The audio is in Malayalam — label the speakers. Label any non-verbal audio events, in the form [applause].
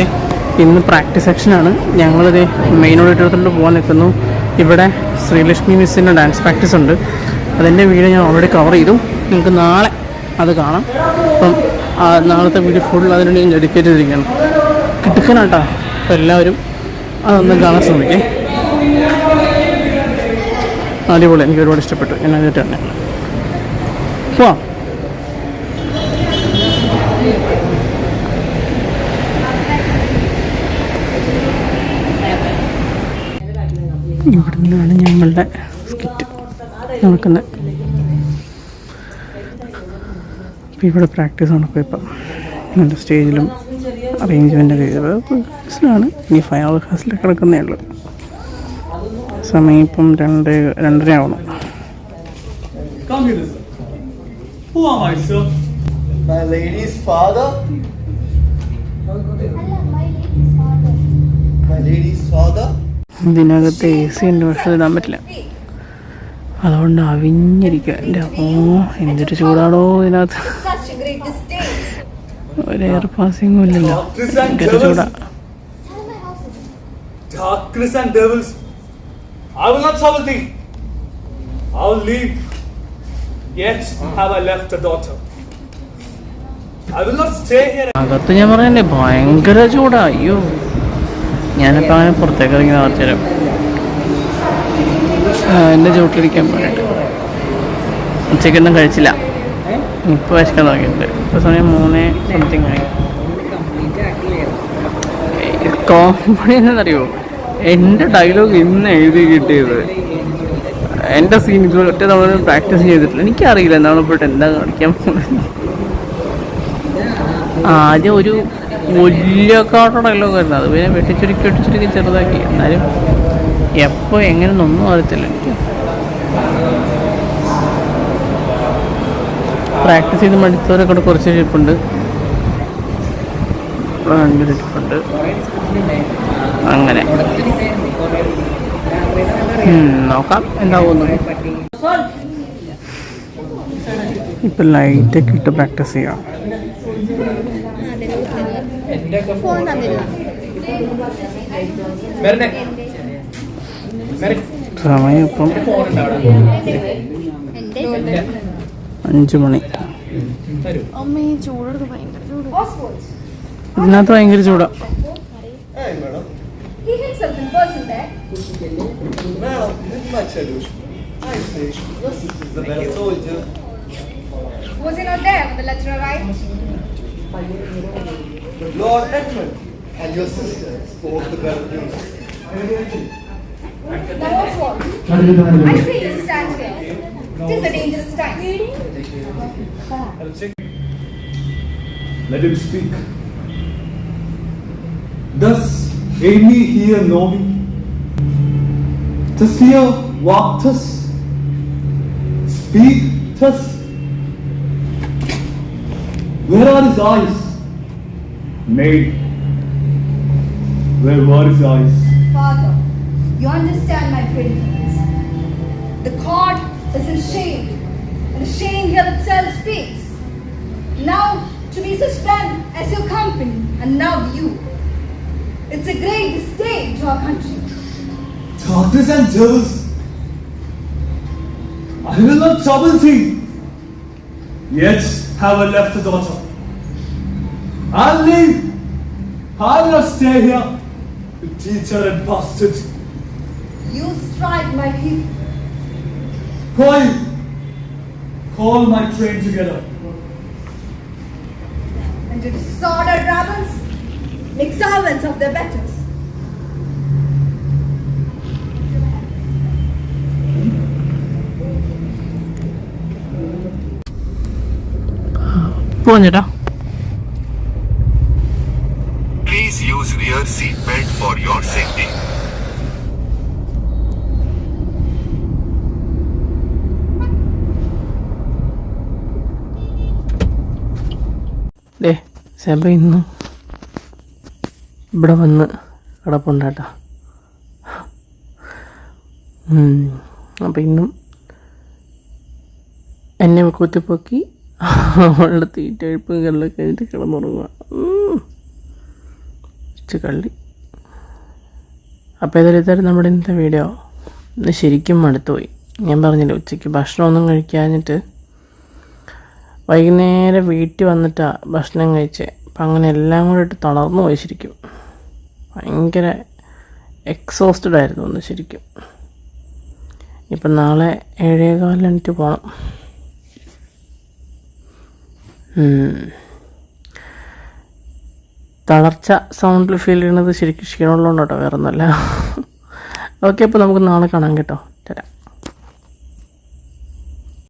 Speaker 1: ദേ, ഇന്ന് പ്രാക്ടീസ് സെക്ഷനാണ് ഞങ്ങളിത് മെയിൻ ഓഡിറ്റോറിയത്തിലോട്ട് പോകാൻ നിൽക്കുന്നു. ഇവിടെ ശ്രീലക്ഷ്മി മിസ്സിന്റെ ഡാൻസ് പ്രാക്ടീസ് ഉണ്ട്. അതിന്റെ വീഡിയോ ഞാൻ ഓൾറെഡി കവർ ചെയ്തു. നിങ്ങൾക്ക് നാളെ അത് കാണാം. അപ്പം നാളത്തെ വീഡിയോ ഫുൾ അതിനുവേണ്ടി ഞാൻ ഡെഡിക്കേറ്റ് ചെയ്തിരിക്കുകയാണ്. കിട്ടുക്കാനാട്ടോ. അപ്പോൾ എല്ലാവരും അതൊന്നും കാണാൻ ശ്രമിക്കേ. അടിപൊളി. എനിക്ക് ഒരുപാട് ഇഷ്ടപ്പെട്ടു. ഞാൻ അതിട്ട് തന്നെ. പോവാം. ഇവിടെ നിന്നാണ് ഞങ്ങളുടെ സ്കിറ്റ് നടക്കുന്നത്. അപ്പം ഇവിടെ പ്രാക്ടീസ് നടക്കും ഇപ്പം നല്ല സ്റ്റേജിലും അറേഞ്ച്മെന്റ് ചെയ്തതാണ് ഇനി ഫൈനൽ ക്ലാസ്സിൽ കിടക്കുന്നേ ഉള്ളൂ. സമയം ഇപ്പം രണ്ട് രണ്ടര ആവണം?
Speaker 2: My lady's father. My lady's father.
Speaker 1: ഇതിനകത്ത് എ സി ഉണ്ട് പക്ഷേ ഇടാൻ പറ്റില്ല. അതുകൊണ്ട് അവിഞ്ഞിരിക്കുക എന്റെ അപ്പോ എന്തൊരു ചൂടാണോ ഇതിനകത്ത്. ഒരു എയർ പാസിങ്ങും ഇല്ലല്ലോ. എന്തൊരു ചൂടാ. അകത്ത് ഞാൻ പറയണ്ടേ ഭയങ്കര ചൂടാ. അയ്യോ. ഞാനിപ്പോൾ അങ്ങനെ പുറത്തേക്ക് ഇറങ്ങി കുറച്ച് തരാം എന്റെ ചൂട്ടിലിരിക്കാൻ വേണ്ടിയിട്ട് ഉച്ചയ്ക്കൊന്നും കഴിച്ചില്ല. ഇപ്പോൾ വിശക്കാൻ തുടങ്ങിയിട്ടുണ്ട്. ഇപ്പോൾ സമയം മൂന്ന് സംതിങ് ആയി. കോമഡി എന്നറിയോ എന്റെ ഡയലോഗ് ഇന്ന് എഴുതി കിട്ടിയത്. എന്റെ സീൻ ഇതുപോലെ ഒറ്റ തവണ പ്രാക്ടീസ് ചെയ്തിട്ടില്ല. എനിക്കറിയില്ല എന്താണ് പോയിട്ട് എന്താ കാണിക്കാൻ പോകുന്നത്. ആദ്യം ഒരു വലിയ കാട്ടടല്ലോ കാരണം അത് പിന്നെ വെട്ടിച്ചുരുക്കി വെട്ടിച്ചുരുക്കി ചെറുതാക്കി. എന്നാലും എപ്പോൾ എങ്ങനെ ഒന്നും അറിയത്തില്ല എനിക്ക്. പ്രാക്ടീസ് ചെയ്ത് മടുത്തവരൊക്കെ കൂടെ കുറച്ച് ഇരിപ്പുണ്ട്. ഇരിപ്പുണ്ട്. അങ്ങനെ. നോക്കാം എന്താവുന്നു ഇപ്പം ലൈറ്റൊക്കെ ഇട്ട് പ്രാക്ടീസ് ചെയ്യാം.
Speaker 3: ഫോൺ
Speaker 1: സമയം ഇപ്പം
Speaker 3: എന്റെ
Speaker 1: മണി ഇതിനകത്ത് ഭയങ്കര ചൂടാ.
Speaker 3: Was he not there when the letter arrived?
Speaker 2: Lord Edmund and your sister spoke the better news.
Speaker 3: Now Oswald, I see you stand here. It is a dangerous time.
Speaker 4: Let him speak. Does any here know me? Does here walk thus? Speak thus? Where are his eyes? Maid, where were his eyes?
Speaker 3: Father, you understand my prayers. The court is in shame, and the shame here itself speaks. Now, to be such men as your company, and now you. It's a great disdain to our country.
Speaker 4: Darkness and devils. I will not trouble thee. Yet have I left a daughter. I'll leave. I will not stay here. To teach her and bastard.
Speaker 3: You strike my people.
Speaker 4: Call, call my train together.
Speaker 3: and to disordered rebels make servants of their betters.
Speaker 1: പോഞ്ഞേട്ടാ
Speaker 5: Please use rear seat belt for your safety.
Speaker 1: ഡേ സെബ ഇന്ന് ഇവിടെ വന്ന് കിടപ്പുണ്ടാട്ടാ അപ്പം ഇന്നും എന്നെ കുത്തിപ്പൊക്കി അവളുടെ തീറ്റ എഴുപ്പുകളിലൊക്കെ കഴിഞ്ഞിട്ട് കിടന്നുറങ്ങുക. കള്ളി. അപ്പോൾ ഏതായാലും നമ്മുടെ ഇന്നത്തെ വീഡിയോ ഇന്ന് ശരിക്കും മടുത്തുപോയി. ഞാൻ പറഞ്ഞില്ല ഉച്ചയ്ക്ക് ഭക്ഷണമൊന്നും കഴിക്കാഞ്ഞിട്ട് വൈകുന്നേരം വീട്ടിൽ വന്നിട്ടാണ് ഭക്ഷണം കഴിച്ചത് അപ്പം അങ്ങനെ എല്ലാം കൂടെ ഇട്ട് തളർന്നു പോയി ശരിക്കും. ഭയങ്കര എക്സോസ്റ്റഡ് ആയിരുന്നു ഒന്ന് ശരിക്കും. ഇപ്പം നാളെ ഏഴേകാലിനിട്ട് പോകണം. തളർച്ച സൗണ്ടിൽ ഫീൽ ചെയ്യണത് ശരിക്കും ക്ഷീണമുള്ളതുകൊണ്ട് കേട്ടോ വേറെ ഒന്നുമല്ല ഓക്കെ [laughs] അപ്പോൾ നമുക്ക് നാളെ കാണാം കേട്ടോ.